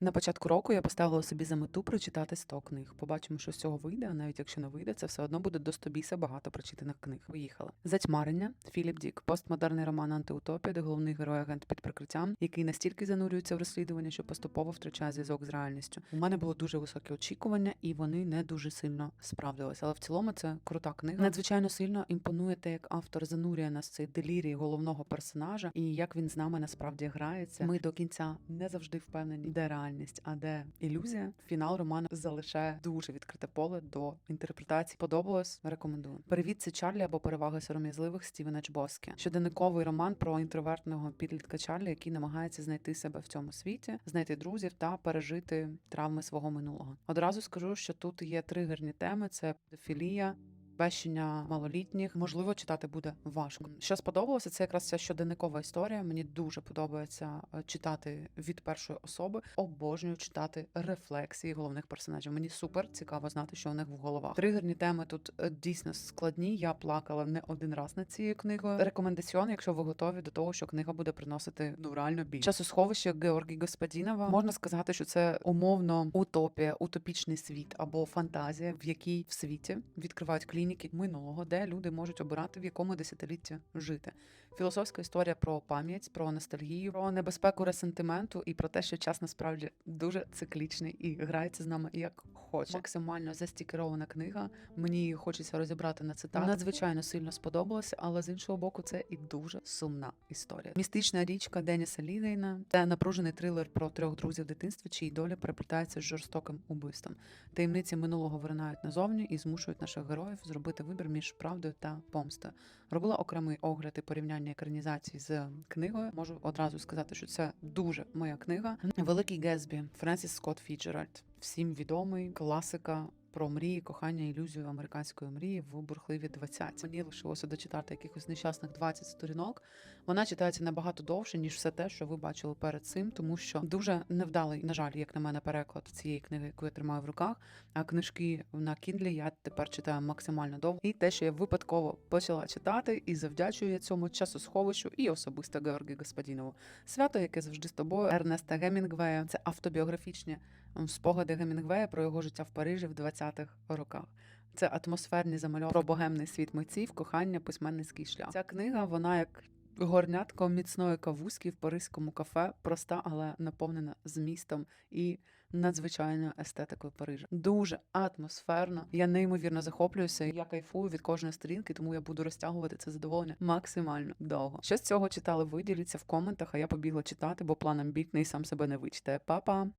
На початку року я поставила собі за мету прочитати 100 книг. Побачимо, що з цього вийде, а навіть якщо не вийде, це все одно буде до 100 біса багато прочитаних книг. Поїхали. Затьмарення Філіп Дік, постмодерний роман антиутопія, де головний герой агент під прикриттям, який настільки занурюється в розслідування, що поступово втрачає зв'язок з реальністю. У мене було дуже високі очікування, і вони не дуже сильно справдилися. Але в цілому це крута книга. Надзвичайно сильно імпонує те, як автор занурює нас цей делірій головного персонажа, і як він з нами насправді грається. Ми до кінця не завжди впевнені, де реальність, а де ілюзія. Фінал роману залишає дуже відкрите поле до інтерпретації. Подобалось, рекомендую. Це Чарлі або переваги сором'язливих Стівена Чбоскі. Щоденниковий роман про інтровертного підлітка Чарлі, який намагається знайти себе в цьому світі, знайти друзів та пережити травми свого минулого. Одразу скажу, що тут є тригерні теми: це педофілія. Бещення малолітніх можливо читати буде важко. Що сподобалося, це якраз ця щоденникова історія. Мені дуже подобається е, читати від першої особи. Обожнюю читати рефлексії головних персонажів. Мені супер цікаво знати, що у них в головах. Тригерні теми тут е, дійсно складні. Я плакала не один раз над цією книгою. Рекомендаціон, якщо ви готові до того, що книга буде приносити ну реально біль. Часосховище Георгій Господінова. Можна сказати, що це умовно утопія, утопічний світ або фантазія, в якій в світі відкривають клініки минулого, де люди можуть обирати в якому десятилітті жити. Філософська історія про пам'ять, про ностальгію, про небезпеку ресентименту і про те, що час насправді дуже циклічний і грається з нами як хоче. Максимально застікерована книга. Мені хочеться розібрати на цитати. Надзвичайно сильно сподобалося, але з іншого боку, це і дуже сумна історія. Містична річка Деніса Лігейна це напружений трилер про трьох друзів дитинства, чиї доля переплітається з жорстоким убивством. Таємниці минулого виринають назовні і змушують наших героїв зробити вибір між правдою та помстою. Робила окремий огляд і порівняння екранізації з книгою. Можу одразу сказати, що це дуже моя книга. Великий Гезбі Френсіс Скотт Фіджеральд. Всім відомий класика. Про мрії, кохання, ілюзію американської мрії в бурхливі 20. Мені лишилося дочитати якихось нещасних 20 сторінок. Вона читається набагато довше, ніж все те, що ви бачили перед цим, тому що дуже невдалий, на жаль, як на мене, переклад цієї книги, яку я тримаю в руках. А книжки на Kindle я тепер читаю максимально довго. І те, що я випадково почала читати, і завдячую я цьому часосховищу і особисто Георгію Господінову. Свято, яке завжди з тобою, Ернеста Гемінгвея. Це автобіографічні м, спогади Гемінгвея про його життя в Парижі в 20-х роках. Це атмосферні замальовки про богемний світ митців, кохання, письменницький шлях. Ця книга, вона як горнятко міцної кавузки в паризькому кафе, проста, але наповнена змістом і надзвичайною естетикою Парижа. Дуже атмосферно. Я неймовірно захоплююся. Я кайфую від кожної сторінки, тому я буду розтягувати це задоволення максимально довго. Що з цього читали? Ви діліться в коментах, а я побігла читати, бо план амбітний сам себе не вичитає. Па-па!